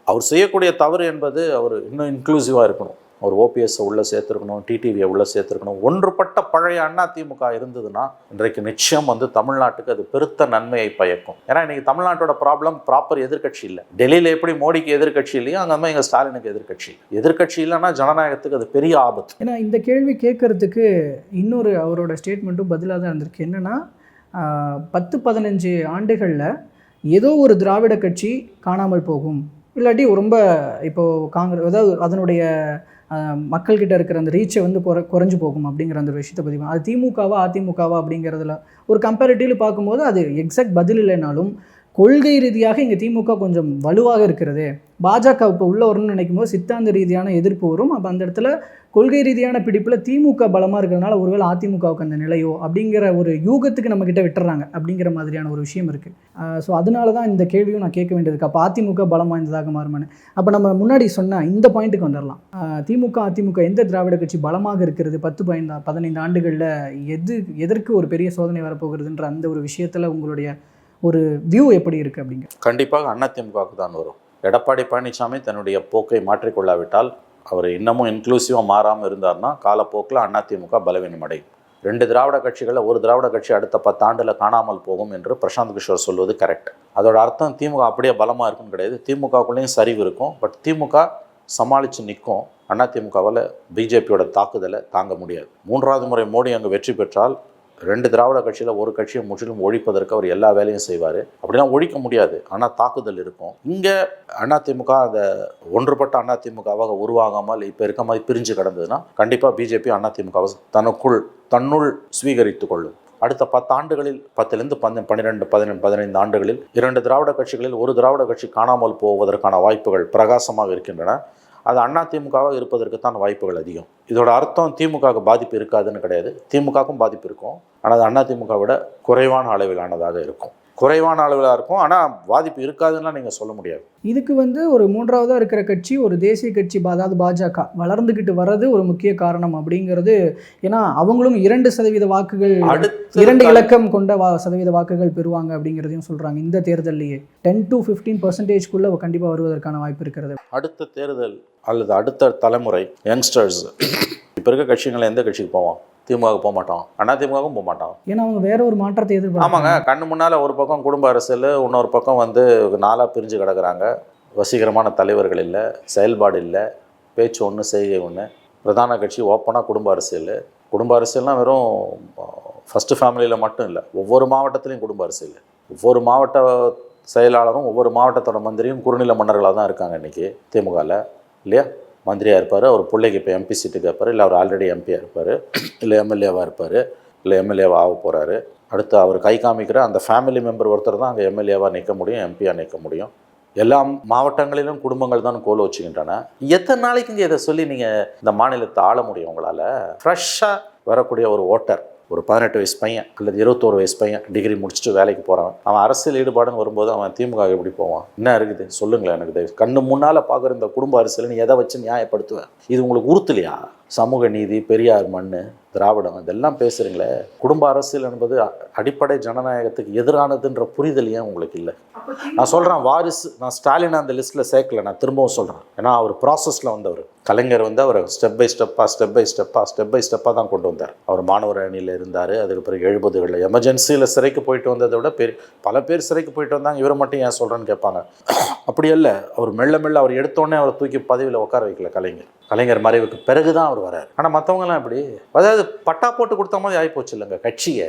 அவர் செய்யக்கூடிய தவறு என்பது அவர் இன்னும் இன்க்ளூசிவாக இருக்கணும். அவர் ஓபிஎஸ்ஸை உள்ளே சேர்த்துருக்கணும் டிடிவியை உள்ளே சேர்த்துருக்கணும். ஒன்றுபட்ட பழைய அண்ணா திமுக இருந்ததுன்னா இன்றைக்கு நிச்சயம் வந்து தமிழ்நாட்டுக்கு அது பெருத்த நன்மையை பயக்கும். ஏன்னா இன்றைக்கி தமிழ்நாட்டோட ப்ராப்ளம் ப்ராப்பர் எதிர்கட்சி இல்லை. டெல்லியில் எப்படி மோடிக்கு எதிர்க்கட்சி இல்லையோ அந்த மாதிரி எங்கள் ஸ்டாலினுக்கு எதிர்க்கட்சி எதிர்கட்சி இல்லைன்னா ஜனநாயகத்துக்கு அது பெரிய ஆபத்து. ஏன்னா இந்த கேள்வி கேட்கறதுக்கு இன்னொரு அவரோட ஸ்டேட்மெண்ட்டும் பதிலாக தான் இருந்திருக்கு. என்னென்னா பத்து பதினஞ்சு ஆண்டுகளில் ஏதோ ஒரு திராவிட கட்சி காணாமல் போகும். இல்லாட்டி ரொம்ப இப்போது காங்கிரஸ் அதாவது அதனுடைய மக்கள்கிட்ட இருக்கிற அந்த ரீச்சை வந்து குறை குறைஞ்சு போகும் அப்படிங்கிற அந்த ஒரு விஷயத்தை பற்றி அது திமுகவா அதிமுகவா அப்படிங்கிறதுல ஒரு கம்பேரிட்டிவ்லி பார்க்கும்போது அது எக்ஸாக்ட் பதில் இல்லைனாலும் கொள்கை ரீதியாக இங்கே திமுக கொஞ்சம் வலுவாக இருக்கிறது. பாஜக இப்போ உள்ள வரணும்னு நினைக்கும் போது சித்தாந்த ரீதியான எதிர்ப்பு வரும். அப்போ அந்த இடத்துல கொள்கை ரீதியான பிடிப்பில் திமுக பலமாக இருக்கிறதுனால ஒருவேளை அதிமுகவுக்கு அந்த நிலையோ அப்படிங்கிற ஒரு யூகத்துக்கு நம்ம கிட்ட விட்டுறாங்க அப்படிங்கிற மாதிரியான ஒரு விஷயம் இருக்குது ஸோ அதனால தான் இந்த கேள்வியும் நான் கேட்க வேண்டியது அப்போ அதிமுக பலம் வாய்ந்ததாக மாறுமான்னு. அப்போ நம்ம முன்னாடி சொன்ன இந்த பாயிண்ட்டுக்கு வந்துடலாம் திமுக அதிமுக எந்த திராவிட கட்சி பலமாக இருக்கிறது? பத்து பதினைந்து பதினைந்து ஆண்டுகளில் எது எதற்கு ஒரு பெரிய சோதனை வரப்போகிறதுன்ற அந்த ஒரு விஷயத்தில் உங்களுடைய ஒரு வியூ எப்படி இருக்குது அப்படிங்க? கண்டிப்பாக அதிமுகவுக்கு தான் வரும். எடப்பாடி பழனிசாமி தன்னுடைய போக்கை மாற்றிக்கொள்ளாவிட்டால் அவர் இன்னமும் இன்க்ளூசிவாக மாறாமல் இருந்தார்னா காலப்போக்கில் அதிமுக பலவீனம் அடையும். ரெண்டு திராவிட கட்சிகளில் ஒரு திராவிட கட்சி அடுத்த பத்தாண்டில் காணாமல் போகும் என்று பிரசாந்த் கிஷோர் சொல்வது கரெக்ட் அதோட அர்த்தம் திமுக அப்படியே பலமாக இருக்குன்னு கிடையாது. திமுகக்குள்ளேயும் சரிவு இருக்கும். பட் திமுக சமாளித்து நிற்கும். அதிமுகவால் பிஜேபியோட தாக்குதலை தாங்க முடியாது. மூன்றாவது முறை மோடி அங்கே வெற்றி பெற்றால் ரெண்டு திராவிட கட்சியில் ஒரு கட்சியை முற்றிலும் ஒழிப்பதற்கு அவர் எல்லா வேலையும் செய்வார். அப்படிலாம் ஒழிக்க முடியாது. ஆனால் தாக்குதல் இருக்கும். இங்கே அதிமுக அந்த ஒன்றுபட்ட அதிமுகவாக உருவாகாமல் இப்போ இருக்க மாதிரி பிரிஞ்சு கிடந்ததுன்னா கண்டிப்பாக பிஜேபி அதிமுகவை தனக்குள் தன்னுள் ஸ்வீகரித்து கொள்ளும். அடுத்த பத்தாண்டுகளில் பத்துலேருந்து பந்த பன்னிரெண்டு பதினெண்டு பதினைந்து ஆண்டுகளில் இரண்டு திராவிட கட்சிகளில் ஒரு திராவிட கட்சி காணாமல் போவதற்கான வாய்ப்புகள் பிரகாசமாக இருக்கின்றன. அது அண்ணா திமுகவாக இருப்பதற்குத்தான் வாய்ப்புகள் அதிகம். இதோட அர்த்தம் திமுகவுக்கு பாதிப்பு இருக்காதுன்னு கிடையாது. திமுகவுக்கும் பாதிப்பு இருக்கும். ஆனால் அது அண்ணா விட குறைவான அளவிலானதாக இருக்கும். குறைவான அளவிலாக இருக்கும். ஆனால் பாதிப்பு இருக்காதுன்னா நீங்கள் சொல்ல முடியாது. இதுக்கு வந்து ஒரு மூன்றாவதாக இருக்கிற கட்சி ஒரு தேசிய கட்சி அதாவது பாஜக வளர்ந்துக்கிட்டு வர்றது ஒரு முக்கிய காரணம் அப்படிங்கிறது. ஏன்னா அவங்களும் இரண்டு சதவீத வாக்குகள் அடுத்த இரண்டு இலக்கம் கொண்ட வா சதவீத வாக்குகள் பெறுவாங்க அப்படிங்கிறதையும் சொல்கிறாங்க இந்த தேர்தல்லையே. டென் டு ஃபிஃப்டீன் பர்சன்டேஜ்குள்ளே கண்டிப்பாக வருவதற்கான வாய்ப்பு இருக்கிறது. அடுத்த தேர்தல் அல்லது அடுத்த தலைமுறை யங்ஸ்டர்ஸ் இப்போ இருக்க கட்சிகளை எந்த கட்சிக்கு போவோம்? திமுகவுக்கு போக மாட்டோம். அண்ணா திமுகவும் போக மாட்டோம். ஏன்னா அவங்க வேற ஒரு மாற்றத்தை ஆமாங்க. எதிர்பார்ப்பாங்க கண்ணு முன்னால் ஒரு பக்கம் குடும்ப அரசியல் இன்னொரு பக்கம் வந்து நாளாக பிரிஞ்சு கிடக்குறாங்க. வசீகரமான தலைவர்கள் இல்லை செயல்பாடு இல்லை பேச்சு ஒன்று செய்கை ஒன்று பிரதான கட்சி ஓப்பனாக குடும்ப அரசியல். குடும்ப அரசியல்னால் வெறும் ஃபஸ்ட்டு ஃபேமிலியில் மட்டும் இல்லை ஒவ்வொரு மாவட்டத்துலேயும் குடும்ப அரசியல். ஒவ்வொரு மாவட்ட செயலாளரும் ஒவ்வொரு மாவட்டத்தோட மந்திரியும் குறுநில மன்னர்களாக தான் இருக்காங்க இன்றைக்கி திமுகவில் இல்லையா? மந்திரியாக இருப்பார். அவர் பிள்ளைக்கு இப்போ எம்பி சீட்டு கேட்பார் இல்லை அவர் ஆல்ரெடி எம்பியாக இருப்பார். இல்லை எம்எல்ஏவாக இருப்பார். இல்லை எம்எல்ஏவாக ஆக போகிறாரு அடுத்து அவர் கை காமிக்கிற அந்த ஃபேமிலி மெம்பர் ஒருத்தர் தான் அங்கே எம்எல்ஏவாக நிற்க முடியும் எம்பியாக நிற்க முடியும். எல்லா மாவட்டங்களிலும் குடும்பங்கள் தான் கோல வச்சுக்கின்றன. எத்தனை நாளைக்கு இங்கே இதை சொல்லி நீங்கள் இந்த மாநிலத்தை ஆள முடியும் உங்களால்? ஃப்ரெஷ்ஷாக வரக்கூடிய ஒரு ஓட்டர். ஒரு பதினெட்டு வயசு பையன் அல்லது இருபத்தோரு வயசு பையன் டிகிரி முடிச்சுட்டு வேலைக்கு போகிறான் அவன் அரசியல் ஈடுபாடுன்னு வரும்போது அவன் திமுக எப்படி போவான்? என்ன இருக்குது? சொல்லுங்களேன் எனக்கு தயவு. கண்ணு முன்னால் பார்க்குற இந்த குடும்ப அரசியல் நீ எதை வச்சு நியாயப்படுத்துவேன் இது உங்களுக்கு உறுத்தலையா? சமூக நீதி பெரியார் மண் திராவிடம் இதெல்லாம் பேசுகிறீங்களே குடும்ப அரசியல் என்பது அடிப்படை ஜனநாயகத்துக்கு எதிரானதுன்ற புரிதல் ஏன் உங்களுக்கு இல்லை? நான் சொல்கிறேன் வாரிசு நான் ஸ்டாலின் அந்த லிஸ்ட்டில் சேர்க்கல நான் திரும்பவும் சொல்கிறேன் ஏன்னா அவர் ப்ராசஸில் வந்தவர். கலைஞர் வந்து அவர் ஸ்டெப் பை ஸ்டெப்பாக ஸ்டெப் பை ஸ்டெப்பாக ஸ்டெப் பை ஸ்டெப்பாக தான் கொண்டு வந்தார். அவர் மாணவர் அணியில் இருந்தார் அதுக்கு பிறகு எழுபதுகளில் எமர்ஜென்சியில் சிறைக்கு போயிட்டு வந்ததை விட பெரிய பல பேர் சிறைக்கு போயிட்டு வந்தாங்க இவரை மட்டும் ஏன் சொல்கிறேன்னு கேட்பாங்க. அப்படி இல்லை அவர் மெல்ல மெல்ல அவர் எடுத்தோடனே அவரை தூக்கி பதவியில் உட்கார வைக்கல கலைஞர். கலைஞர் மறைவுக்கு பிறகு தான் அவர் வரார். ஆனால் மற்றவங்கலாம் எப்படி? அதாவது பட்டா போட்டு கொடுத்த மாதிரி ஆகிப்போச்சு இல்லைங்க. கட்சியை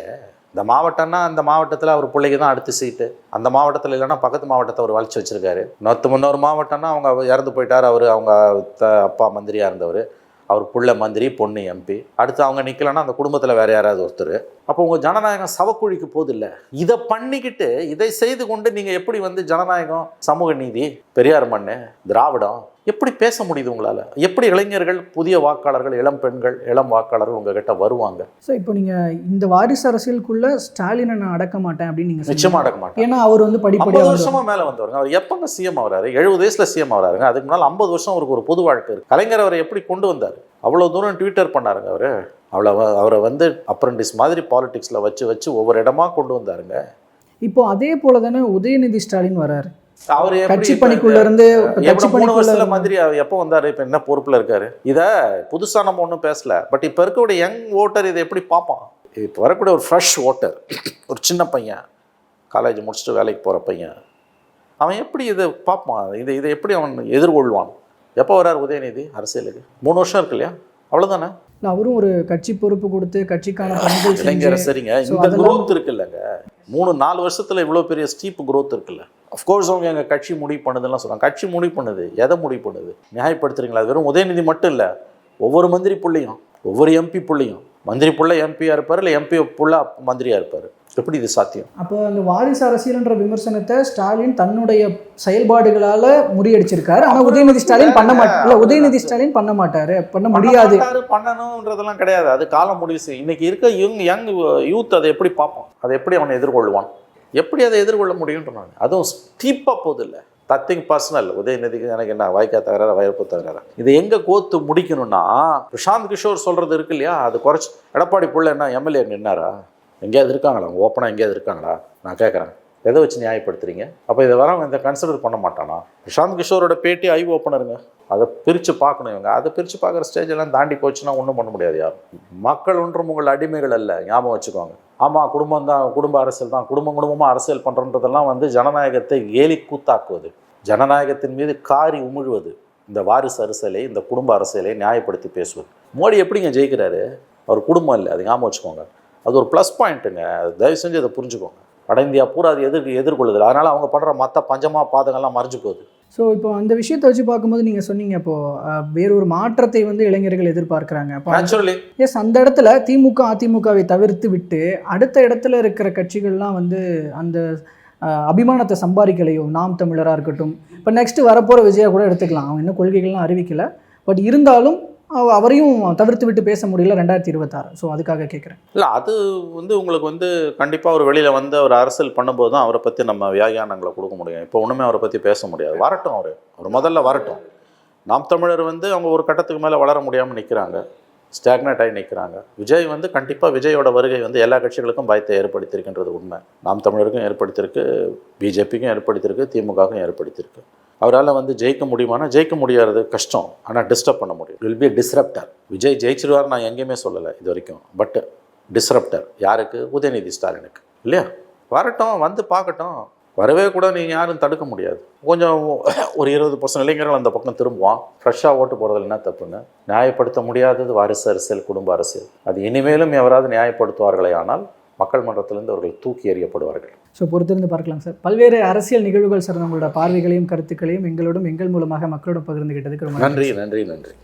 இந்த மாவட்டம்னா அந்த மாவட்டத்தில் அவர் பிள்ளைக்கு தான் அடுத்த சீட்டு அந்த மாவட்டத்தில் இல்லைன்னா பக்கத்து மாவட்டத்தை அவர் வளைச்சு வச்சுருக்காரு. நொத்து முன்னொரு மாவட்டம்னா அவங்க இறந்து போயிட்டார். அவர் அவங்க த அப்பா மந்திரியாக இருந்தவர். அவர் புள்ள மந்திரி பொண்ணு எம்பி அடுத்து அவங்க நிற்கலன்னா அந்த குடும்பத்தில் வேறு யாராவது ஒருத்தர். அப்போ உங்கள் ஜனநாயகம் சவக்குழிக்கு போதில்லை இதை பண்ணிக்கிட்டு இதை செய்து கொண்டு நீங்கள் எப்படி வந்து ஜனநாயகம் சமூக நீதி பெரியார் மண் திராவிடம் எப்படி பேச முடியுது உங்களால்? எப்படி இளைஞர்கள் புதிய வாக்காளர்கள் இளம் பெண்கள் இளம் வாக்காளர்கள் உங்ககிட்ட வருவாங்க? ஸோ இப்போ நீங்கள் இந்த வாரிசு அரசியலுக்குள்ள ஸ்டாலினை நான் அடக்க மாட்டேன் அப்படின்னு நீங்கள் நிச்சயமா அடக்க மாட்டாங்க ஏன்னா அவர் வந்து படிப்படியாக வந்து வருஷமா மேல வந்தவருங்க. அவர் எப்பங்க சிஎம் ஆகுறாரு எழுபது வயசுல சிஎம் ஆகுறாருங்க அதுக்கு முன்னால் ஐம்பது வருஷம் அவருக்கு ஒரு பொது வாழ்க்கை இருக்கு. கலைஞர் அவரை எப்படி கொண்டு வந்தார்? அவ்வளோ தூரம் ட்விட்டர் பண்ணாருங்க அவரு. அவ்வளோ அவரை வந்து அப்ரண்டிஸ் மாதிரி பாலிடிக்ஸில் வச்சு வச்சு ஒவ்வொரு இடமா கொண்டு வந்தாருங்க. இப்போ அதே போல தானே உதயநிதி ஸ்டாலின் வராரு. அவர் கட்சி பணிக்குள்ள இருந்து மூணு வருஷத்துல அவர் எப்போ வந்தாரு இப்போ என்ன பொறுப்புல இருக்காரு? இத புதுசா நம்ம ஒன்றும் பேசல. பட் இப்போ இருக்கக்கூடிய யங் ஓட்டர் இதை எப்படி பார்ப்பான்? இப்போ வரக்கூடிய ஒரு ஃப்ரெஷ் ஓட்டர் ஒரு சின்ன பையன் காலேஜ் முடிச்சுட்டு வேலைக்கு போற பையன் அவன் எப்படி இதை பார்ப்பான்? இதை இதை எப்படி அவன் எதிர்கொள்வான்? எப்போ வரார் உதயநிதி அரசியலுக்கு? மூணு வருஷம் இருக்கு இல்லையா? அவ்வளோதானே அவரும் ஒரு கட்சி பொறுப்பு கொடுத்து கட்சிக்கான பணிகள் சரிங்க இந்த growth இருக்குல்லங்க. மூணு நாலு வருஷத்துல இவ்வளோ பெரிய ஸ்டீப் growth இருக்குல்ல. அஃப்கோர்ஸ் அவங்க எங்கள் கட்சி முடிவு பண்ணுதுலாம் சொல்றாங்க. கட்சி முடிவு பண்ணுது. எதை முடிவு பண்ணுது? நியாயப்படுத்துறீங்களா? அது வெறும் உதயநிதி மட்டும் இல்லை. ஒவ்வொரு மந்திரி புள்ளையும் ஒவ்வொரு எம்பி புள்ளையும். மந்திரி புள்ள எம்பியாக இருப்பார் இல்லை எம்பி புள்ள மந்திரியாக இருப்பார்? எப்படி இது சாத்தியம்? அப்போ அந்த வாரிசு அரசியல்ன்ற விமர்சனத்தை ஸ்டாலின் தன்னுடைய செயல்பாடுகளால முறியடிச்சிருக்காரு. ஆனா உதயநிதி ஸ்டாலின் பண்ண மாட்டார் இல்ல உதயநிதி ஸ்டாலின் பண்ண மாட்டாரு. பண்ண முடியாது. பண்ணணுன்றதெல்லாம் கிடையாது. அது காலம் முடிவு இன்னைக்கு இருக்க யங் யங் யூத் அதை எப்படி பார்ப்பான்? அதை எப்படி அவனை எதிர்கொள்வான்? எப்படி அதை எதிர்கொள்ள முடியும்ன்ற நான் அதுவும் ஸ்டீப்பாக போகுது இல்லை. தத்திங் பர்சனல் உதயநிதிக்கு எனக்கு என்ன வாய்க்கா தகராறு வயப்பு தகராறு? இது எங்கே கோத்து முடிக்கணும்னா பிரசாந்த் கிஷோர் சொல்கிறது இருக்கு இல்லையா? அது குறைச்சி எடப்பாடி பிள்ளை என்ன எம்எல்ஏ நின்னாரா? எங்கேயாவது இருக்காங்களா? ஓப்பனாக எங்கேயாவது இருக்காங்களா? நான் கேட்குறேன். எதை வச்சு நியாயப்படுத்துறீங்க? அப்போ இதை வரவங்க இந்த கன்சிடர் பண்ண மாட்டானா? பிரசாந்த் கிஷோரோட பேட்டி ஐ ஓப்பனருங்க அதை பிரித்து பார்க்கணும் இவங்க. அதை பிரித்து பார்க்குற ஸ்டேஜெல்லாம் தாண்டி போச்சுன்னா ஒன்றும் பண்ண முடியாது யாரும். மக்கள் ஒன்றும் உங்கள் அடிமைகள் அல்ல. ஞாபகம் வச்சுக்கோங்க. ஆமாம் குடும்பம் தான் குடும்ப அரசியல் தான். குடும்பம் குடும்பமாக அரசியல் பண்ணுறன்றதெல்லாம் வந்து ஜனநாயகத்தை ஏலி கூத்தாக்குவது. ஜனநாயகத்தின் மீது காரி உமிழ்வது. இந்த வாரிசு அரசியலை இந்த குடும்ப அரசியலை நியாயப்படுத்தி பேசுவது. மோடி எப்படிங்க ஜெயிக்கிறாரு? அவர் குடும்பம் இல்லை அது ஞாபகம் வச்சுக்கோங்க. அது ஒரு ப்ளஸ் பாயிண்ட்டுங்க தயவு செஞ்சு அதை புரிஞ்சுக்கோங்க. வட இந்தியா பூரா அது எதிர் எதிர்கொள்ளுது அதனால் அவங்க பண்ணுற மற்ற பஞ்சமாக பாதங்கள்லாம் மறைஞ்சு போகுது. ஸோ இப்போ அந்த விஷயத்தை வச்சு பார்க்கும்போது நீங்க சொன்னீங்க இப்போ அஹ், வேறொரு மாற்றத்தை வந்து இளைஞர்கள் எதிர்பார்க்கறாங்க. நேச்சுரலி எஸ் அந்த இடத்துல திமுக அதிமுகவை தவிர்த்து விட்டு அடுத்த இடத்துல இருக்கிற கட்சிகள்லாம் வந்து அந்த அபிமானத்தை சம்பாதிக்கலையோ நாம் தமிழராக இருக்கட்டும். இப்போ நெக்ஸ்ட் வரப்போகிற விஜயா கூட எடுத்துக்கலாம். அவங்க இன்னும் கொள்கைகள்லாம் அறிவிக்கல. பட் இருந்தாலும் அவரையும் தவிர்த்து விட்டு பேச முடியல ரெண்டாயிரத்தி இருபத்தாறு. ஸோ அதுக்காக கேட்குறேன் இல்லை அது வந்து உங்களுக்கு வந்து கண்டிப்பாக அவர் வெளியில் வந்து அவர் அரசியல் பண்ணும்போது தான் அவரை பற்றி நம்ம வியாகியானங்களை கொடுக்க முடியும். இப்போ ஒன்றுமே அவரை பற்றி பேச முடியாது. வரட்டும் அவர். அவர் முதல்ல வரட்டும். நாம் தமிழர் வந்து அவங்க ஒரு கட்டத்துக்கு மேலே வளர முடியாமல் நிற்கிறாங்க ஸ்டாக்னேட் ஆகி நிற்கிறாங்க விஜய் வந்து கண்டிப்பாக விஜயோட வருகை வந்து எல்லா கட்சிகளுக்கும் பயத்தை ஏற்படுத்தியிருக்கின்றது உண்மை. நாம் தமிழருக்கும் ஏற்படுத்தியிருக்கு. பிஜேபிக்கும் ஏற்படுத்தியிருக்கு. திமுகவுக்கும் ஏற்படுத்தியிருக்கு. அவரால் வந்து ஜெயிக்க முடியுமானா ஜெயிக்க முடியாது கஷ்டம். ஆனால் டிஸ்டர்ப் பண்ண முடியும். வில் பி டிஸ்ரப்டர் விஜய் ஜெயிச்சிருவார் நான் எங்கேயுமே சொல்லலை இது வரைக்கும் பட் டிஸ்ரப்டர் யாருக்கு? உதயநிதி ஸ்டாலினுக்கு. இல்லையா? வரட்டும் வந்து பார்க்கட்டும். வரவே கூட நீங்கள் யாரும் தடுக்க முடியாது. கொஞ்சம் ஒரு இருபது பர்சன்ட் இளைஞர்கள் அந்த பக்கம் திரும்புவான். ஃப்ரெஷ்ஷாக ஓட்டு போகிறதுல என்ன தப்புன்னு? நியாயப்படுத்த முடியாதது வாரிசு அரசியல் குடும்ப அரசியல். அது இனிமேலும் எவராது நியாயப்படுத்துவார்களே ஆனால் மக்கள் மன்றத்திலிருந்து அவர்கள் தூக்கி எறியப்படுவார்கள். ஸோ பொறுத்திருந்து பார்க்கலாம் சார் பல்வேறு அரசியல் நிகழ்வுகள் சார் உங்களோட பார்வைகளையும் கருத்துக்களையும் எங்களோடும் எங்கள் மூலமாக மக்களோடும் பகிர்ந்துகிட்டதுக்கு ரொம்ப நன்றி நன்றி நன்றி.